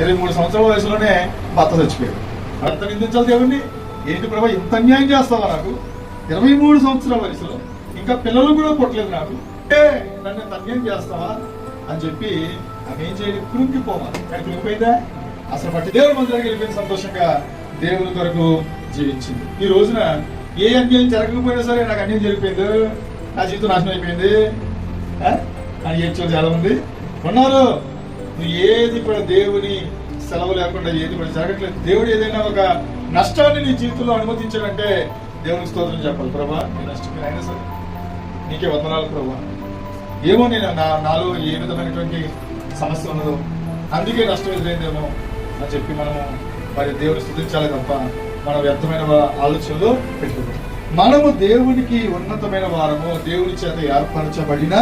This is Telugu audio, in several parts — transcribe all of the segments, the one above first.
ఇరవై మూడు సంవత్సరాల వయసులోనే భర్త చచ్చిపోయాడు. భర్త నిందించాలి దేవుణ్ణి? ఏంటి ప్రభా ఇంత అన్యాయం చేస్తావా నాకు? ఇరవై మూడు సంవత్సరాల వయసులో ఇంకా పిల్లలు కూడా పుట్టలేదు నాకు. ఏ నన్ను అన్యాయం చేస్తావా? అని చెప్పి ఆమె ఏం చేయాలి? కృంగిపోవాలి. కానీ కృంగిపోయిందా? అసలు పట్టి దేవుడి మందిరానికి వెళ్ళిపోయిన సంతోషంగా దేవుని కొరకు జీవించింది. ఈ రోజున ఏ అన్యాయం జరగకపోయినా సరే నాకు అన్యాయం జరిగిపోయింది. నా జీవితం నాశనం అయిపోయింది. అని ఏడ్చేది చాలా మంది ఉన్నారు. నువ్వు ఏది కూడా దేవుని సెలవు లేకుండా ఏది కూడా జరగట్లేదు. దేవుడు ఏదైనా ఒక నష్టాన్ని నీ జీవితంలో అనుమతించాడంటే దేవునికి స్తోత్రం చెప్పాలి. ప్రభా నీ నష్టం అయినా సరే. నీకే వందనాలు ప్రభా. ఏమో నేను నా నాలో ఏ విధమైనటువంటి సమస్య ఉన్నదో అందుకే నష్టం ఎదురైందేమో అని చెప్పి మనము మరి దేవుని స్థుతించాలి తప్ప మన వ్యర్థమైన ఆలోచనలు పెట్టుకుంటాం మనము దేవునికి ఉన్నతమైన వారము దేవుని చేత ఏర్పరచబడిన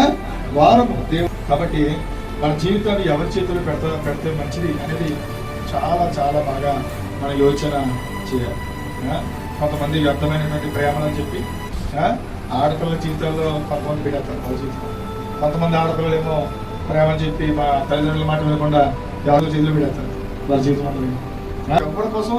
వారము. దేవుడు కాబట్టి మన జీవితాన్ని ఎవరి చేతులు పెడతా పెడితే మంచిది అనేది చాలా చాలా బాగా మన యోచన చేయాలి. కొంతమంది వ్యర్థమైనటువంటి ప్రేమలని చెప్పి ఆడపిల్ల జీవితాల్లో కొంతమంది పెడతారు వాళ్ళ జీవితంలో కొంతమంది ఆడపిల్లలు ఏమో ప్రేమ చెప్పి మా తల్లిదండ్రుల మాట వినకుండా ఎవరి చేతులు పెడతారు వాళ్ళ జీవితం ఎవరి కోసం?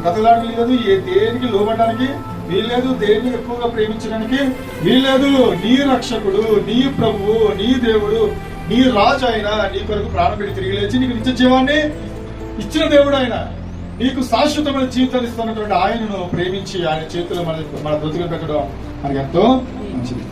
బ్రతకడానికి లేదు ఏ దేనికి లోబడడానికి వీల్లేదు దేన్ని ఎక్కువగా ప్రేమించడానికి వీల్లేదు. నీ రక్షకుడు నీ ప్రభువు నీ దేవుడు నీ రాజు ఆయన నీ కొరకు ప్రాణం పెట్టి తిరిగి లేచి నీకు నిత్య జీవాన్ని ఇచ్చిన దేవుడు ఆయన నీకు శాశ్వతమైన జీవితాన్ని ఇస్తున్నటువంటి ఆయనను ప్రేమించి ఆయన చేతులు మన మన బ్రతుకులు పెట్టడం మనకి ఎంతో మంచిది.